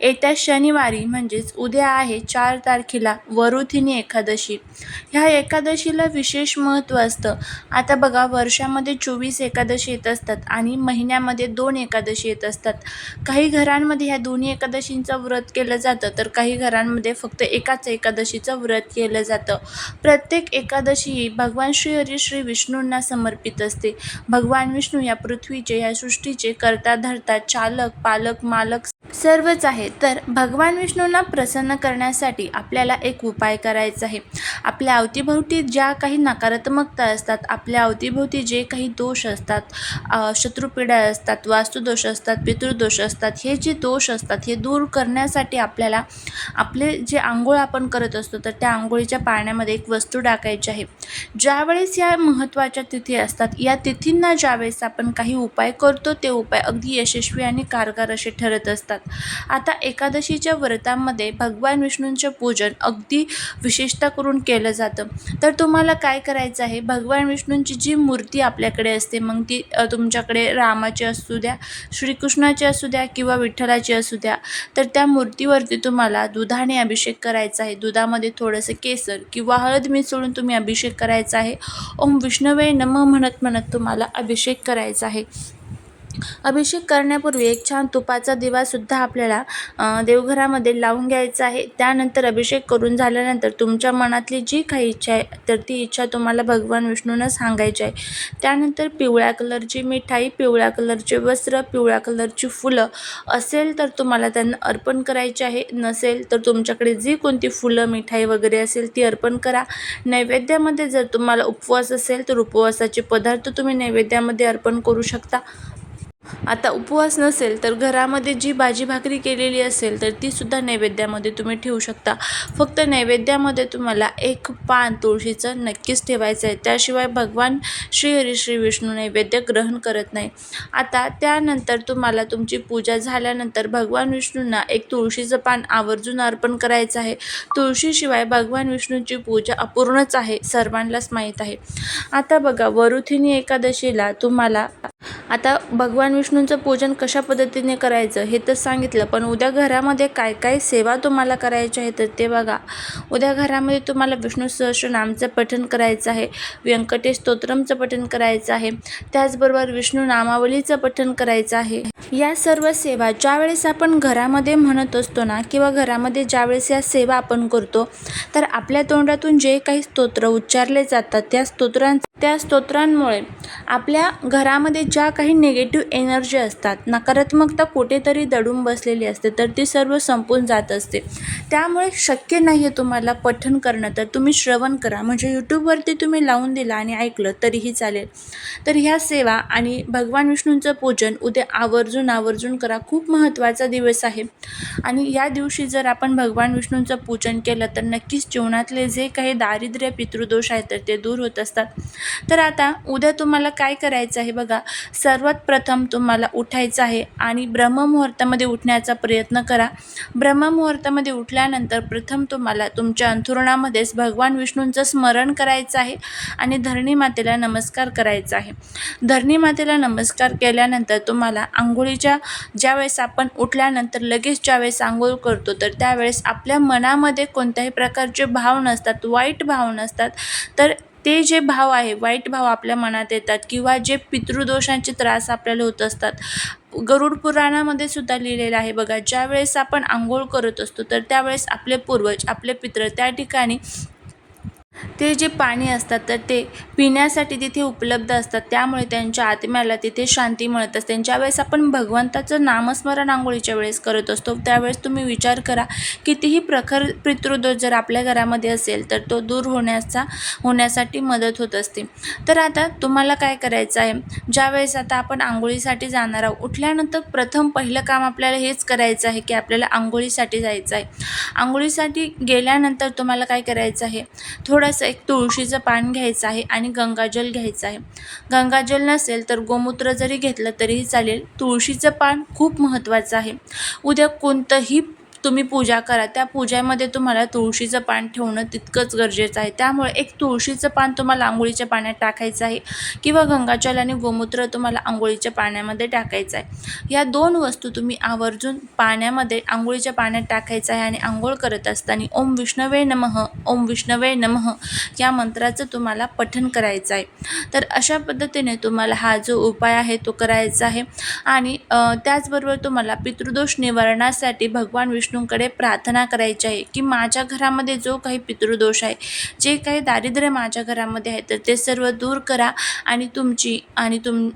येत्या शनिवारी म्हणजेच उद्या आहे चार तारखेला वरुथिनी एकादशी. ह्या एकादशीला विशेष महत्त्व असतं. आता बघा वर्षामध्ये चोवीस एकादशी येत असतात आणि महिन्यामध्ये दोन एकादशी येत असतात. काही घरांमध्ये ह्या दोन्ही एकादशींचं व्रत केलं जातं तर काही घरांमध्ये फक्त एकाच एकादशीचं व्रत केलं जातं. प्रत्येक एकादशी ही भगवान श्री हरी श्री विष्णूंना समर्पित असते. भगवान विष्णू या पृथ्वीचे या सृष्टीचे करता धरता चालक पालक मालक सर्वच आहे. तर भगवान विष्णूंना प्रसन्न करण्यासाठी आपल्याला एक उपाय करायचा आहे. आपल्या अवतीभोवती ज्या काही नकारात्मकता असतात आपल्या अवतीभोवती जे काही दोष असतात शत्रुपीडा असतात वास्तुदोष असतात पितृदोष असतात हे जे दोष असतात हे दूर करण्यासाठी आपल्याला आपले जे आंघोळ आपण करत असतो तर त्या आंघोळीच्या पाण्यामध्ये एक वस्तू टाकायची आहे. ज्यावेळेस या महत्त्वाच्या तिथी असतात या तिथींना ज्यावेळेस आपण काही उपाय करतो ते उपाय अगदी यशस्वी आणि कारगर असे ठरत असतात. आता एकादशीच्या व्रतामध्ये भगवान विष्णूंचे पूजन अगदी विशेषता करून केलं जातं. तर तुम्हाला काय करायचं आहे? भगवान विष्णूंची जी मूर्ती आपल्याकडे असते मग ती तुमच्याकडे रामाची असू द्या श्रीकृष्णाची असू द्या किंवा विठ्ठलाची असू द्या तर त्या मूर्तीवरती तुम्हाला दुधाने अभिषेक करायचा आहे. दुधामध्ये थोडंसं केसर किंवा हळद मिसळून तुम्ही अभिषेक करायचा आहे. ओम विष्णवे नम म्हणत म्हणत तुम्हाला अभिषेक करायचा आहे. अभिषेक करण्यापूर्वी एक छान तुपाचा दिवासुद्धा आपल्याला देवघरामध्ये लावून घ्यायचा आहे. त्यानंतर अभिषेक करून झाल्यानंतर तुमच्या मनातली जी काही इच्छा आहे तर ती इच्छा तुम्हाला भगवान विष्णूंना सांगायची आहे. त्यानंतर पिवळ्या कलरची मिठाई पिवळ्या कलरचे वस्त्र पिवळ्या कलरची फुलं असेल तर तुम्हाला त्यांना अर्पण करायचे आहे. नसेल तर तुमच्याकडे जी कोणती फुलं मिठाई वगैरे असेल ती अर्पण करा. नैवेद्यामध्ये जर तुम्हाला उपवास असेल तर उपवासाचे पदार्थ तुम्ही नैवेद्यामध्ये अर्पण करू शकता. आता उपवास नसेल तर घरामध्ये जी भाजी भाकरी केलेली असेल तर ती सुद्धा नैवेद्यामध्ये तुम्ही ठेवू शकता. फक्त नैवेद्यामध्ये तुम्हाला एक पान तुळशीचं नक्कीच ठेवायचं आहे. त्याशिवाय भगवान श्री हरी श्री विष्णू नैवेद्य ग्रहण करत नाही. आता त्यानंतर तुम्हाला तुमची पूजा झाल्यानंतर भगवान विष्णूंना एक तुळशीचं पान आवर्जून अर्पण करायचं आहे. तुळशीशिवाय भगवान विष्णूंची पूजा अपूर्णच आहे. सर्वांनाच माहीत आहे. आता बघा वरुथिनी एकादशीला तुम्हाला आता भगवान विष्णू विष्णूंचं पूजन कशा पद्धतीने करायचं हे तर सांगितलं पण उद्या घरामध्ये काय काय सेवा तुम्हाला करायच्या आहे तर ते बघा. उद्या घरामध्ये तुम्हाला विष्णू सहस्रनामचं पठण करायचं आहे व्यंकटेश स्तोत्रमचं पठण करायचं आहे त्याचबरोबर विष्णू नामावलीचं पठण करायचं आहे. या सर्व सेवा ज्यावेळेस आपण घरामध्ये म्हणत असतो ना किंवा घरामध्ये ज्यावेळेस या सेवा आपण करतो तर आपल्या तोंडातून जे काही स्तोत्र उच्चारले जातात त्या स्तोत्रां त्या स्तोत्रांमुळे आपल्या घरामध्ये ज्या काही निगेटिव्ह एनर्जी असतात नकारात्मकता कुठेतरी दडून बसलेली असते तर ती सर्व संपून जात असते. त्यामुळे शक्य नाही आहे तुम्हाला पठण करणं तर तुम्ही श्रवण करा. म्हणजे यूट्यूबवरती तुम्ही लावून दिला आणि ऐकलं तरीही चालेल. तर ह्या सेवा आणि भगवान विष्णूंचं पूजन उद्या आवर्जून आवर्जून करा. खूप महत्त्वाचा दिवस आहे. आणि या दिवशी जर आपण भगवान विष्णूंचं पूजन केलं तर नक्कीच जीवनातले जे काही दारिद्र्य पितृदोष आहेत तर ते दूर होत असतात. तर आता उद्या तुम्हाला काय करायचं आहे बघा. सर्वात प्रथम तुम्हाला उठायचं आहे आणि ब्रह्ममुहूर्तामध्ये उठण्याचा प्रयत्न करा. ब्रह्ममुहूर्तामध्ये उठल्यानंतर प्रथम तुम्हाला तुमच्या अंथरुणामध्येच भगवान विष्णूंचं स्मरण करायचं आहे आणि धरणी मातेला नमस्कार करायचा आहे. धरणी मातेला नमस्कार केल्यानंतर तुम्हाला आंघोळीच्या ज्यावेळेस आपण उठल्यानंतर लगेच ज्यावेळेस आंघोळ करतो तर त्यावेळेस आपल्या मनामध्ये कोणत्याही प्रकारचे भाव नसतात वाईट भाव नसतात. तर ते जे भाव आहे वाईट भाव आपल्या मनात येतात किंवा जे पितृदोषांचे त्रास आपल्याला होत असतात. गरुड पुराणामध्ये सुद्धा लिहिलेलं आहे बघा ज्यावेळेस आपण आंघोळ करत असतो तर त्यावेळेस आपले पूर्वज आपले पित्र त्या ठिकाणी ते जे पाणी असतात तर ते पिण्यासाठी तिथे उपलब्ध असतात. त्यामुळे त्यांच्या आत्म्याला तिथे शांती मिळत असते. आणि ज्यावेळेस आपण भगवंताचं नामस्मरण आंघोळीच्या वेळेस करत असतो त्यावेळेस तुम्ही विचार करा कितीही प्रखर पितृदोष जर आपल्या घरामध्ये असेल तर तो दूर होण्याचा होण्यासाठी मदत होत असते. तर आता तुम्हाला काय करायचं आहे? ज्यावेळेस आता आपण आंघोळीसाठी जाणार आहोत उठल्यानंतर प्रथम पहिलं काम आपल्याला हेच करायचं आहे की आपल्याला आंघोळीसाठी जायचं आहे. आंघोळीसाठी गेल्यानंतर तुम्हाला काय करायचं आहे? थोडं थोडंसं एक तुळशीचं पान घ्यायचं आहे आणि गंगाजल घ्यायचं आहे. गंगाजल नसेल तर गोमूत्र जरी घेतलं तरीही चालेल. तुळशीचं पान खूप महत्त्वाचं आहे. उद्या कोणतंही तुम्ही पूजा करा त्या पूजेमध्ये तुम्हाला तुळशीचं पान ठेवणं तितकंच गरजेचं आहे. त्यामुळे एक तुळशीचं पान तुम्हाला आंघोळीच्या पाण्यात टाकायचं आहे किंवा गंगाजल आणि गोमूत्र तुम्हाला आंघोळीच्या पाण्यामध्ये टाकायचं आहे. या दोन वस्तू तुम्ही आवर्जून पाण्यामध्ये आंघोळीच्या पाण्यात टाकायचं आहे आणि आंघोळ करत असताना ओम विष्णवे नमः ओम विष्णवे नमः या मंत्राचं तुम्हाला पठन करायचं आहे. तर अशा पद्धतीने तुम्हाला हा जो उपाय आहे तो करायचा आहे. आणि त्याचबरोबर तुम्हाला पितृदोष निवारणासाठी भगवान विष्णू विष्णूंकडे प्रार्थना करायची आहे की माझ्या घरामध्ये जो काही पितृदोष आहे जे काही दारिद्र्य माझ्या घरामध्ये आहे तर ते सर्व दूर करा आणि तुमची आणि तुम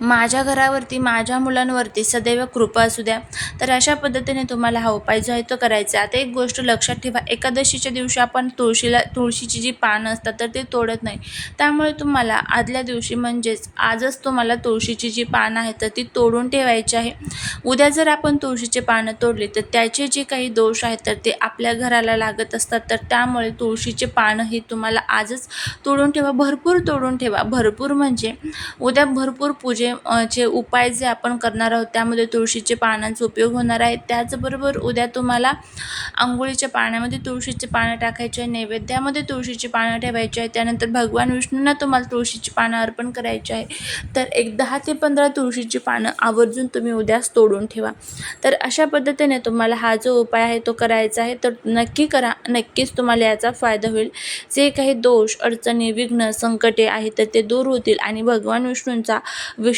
माझ्या घरावरती माझ्या मुलांवरती सदैव कृपा असू द्या. तर अशा पद्धतीने तुम्हाला हा उपाय जो आहे तो करायचा. आहे आता एक गोष्ट लक्षात ठेवा. एकादशीच्या दिवशी आपण तुळशीला तुळशीची जी पानं असतात तर ते तोडत नाही. त्यामुळे तुम्हाला आदल्या दिवशी म्हणजेच आजच तुम्हाला तुळशीची जी पानं आहेत तर ती तोडून ठेवायची आहे. उद्या जर आपण तुळशीचे पानं तोडली तर त्याचे जे काही दोष आहेत तर ते आपल्या घराला लागत असतात. तर त्यामुळे तुळशीचे पानं ही तुम्हाला आजच तोडून ठेवा. भरपूर तोडून ठेवा. भरपूर म्हणजे उद्या भरपूर पूजे जे उपाय जे आपण करणार आहोत त्यामध्ये तुळशीचे पानांचा उपयोग होणार आहे. त्याचबरोबर उद्या तुम्हाला आंघोळीच्या पाण्यामध्ये तुळशीचे पानं टाकायचे आहे नैवेद्यामध्ये तुळशीची पानं ठेवायची आहे. त्यानंतर भगवान विष्णूंना तुम्हाला तुळशीची पानं अर्पण करायची आहे. तर एक दहा ते पंधरा तुळशीची पानं आवर्जून तुम्ही उद्याच तोडून ठेवा. तर अशा पद्धतीने तुम्हाला हा जो उपाय आहे तो करायचा आहे. तर नक्की करा नक्कीच तुम्हाला याचा फायदा होईल. जे काही दोष अडचणी विघ्न संकटे आहेत तर ते दूर होतील आणि भगवान विष्णूंचा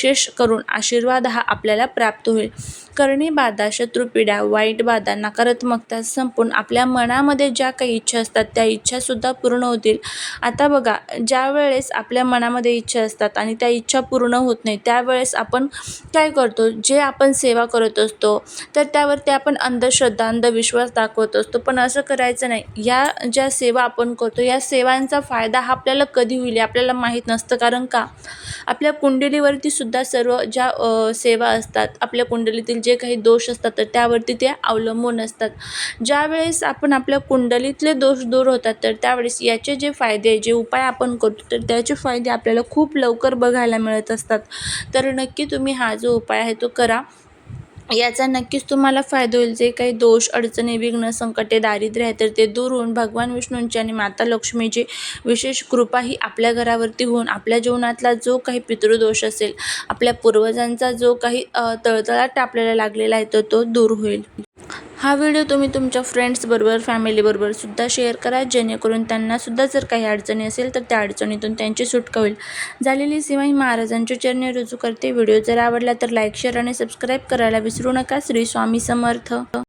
विशेष करून आशीर्वाद हा आपल्याला प्राप्त होईल. करणी बाधा शत्रुपीडा वाईट बाधा नकारात्मकता संपून आपल्या मनामध्ये ज्या काही इच्छा असतात त्या इच्छासुद्धा पूर्ण होतील. आता बघा ज्या वेळेस आपल्या मनामध्ये इच्छा असतात आणि त्या इच्छा पूर्ण होत नाही त्यावेळेस आपण काय करतो? जे आपण सेवा करत असतो तर त्यावरती आपण अंधश्रद्धा अंधविश्वास दाखवत असतो. पण असं करायचं नाही. या ज्या सेवा आपण करतो या सेवांचा फायदा हा आपल्याला कधी होईल आपल्याला माहीत नसतं. कारण का? आपल्या कुंडलीवरती सुद्धा सर्व ज्या सेवा असतात आपल्या कुंडलीतील जे काही दोष असतात तर त्यावरती ते अवलंबून असतात. ज्यावेळेस आपण आपल्या कुंडलीतले दोष दूर होतात तर त्यावेळेस याचे जे फायदे जे उपाय आपण करतो तर त्याचे फायदे आपल्याला खूप लवकर बघायला मिळत असतात. तर नक्की तुम्ही हा जो उपाय आहे तो करा. याचा नक्कीच तुम्हाला फायदा होईल. जे काही दोष अडचणी विघ्न संकटे दारिद्र्य आहे तर ते दूर होऊन भगवान विष्णूंची आणि माता लक्ष्मीची विशेष कृपा ही आपल्या घरावरती होऊन आपल्या जीवनातला जो काही पितृदोष असेल आपल्या पूर्वजांचा जो काही तळतळाट आपल्याला लागलेला आहे तर तो दूर होईल. हा व्हिडिओ तुम्ही तुमच्या फ्रेंड्सबरोबर फॅमिलीबरोबर सुद्धा शेअर करा. जेणेकरून त्यांनासुद्धा जर काही अडचणी असेल तर त्या अडचणीतून त्यांची सुटका होईल. झालेली सेवा ही महाराजांच्या चरणी रुजू करते. व्हिडिओ जर आवडला तर लाईक शेअर आणि सबस्क्राईब करायला विसरू नका. श्री स्वामी समर्थ.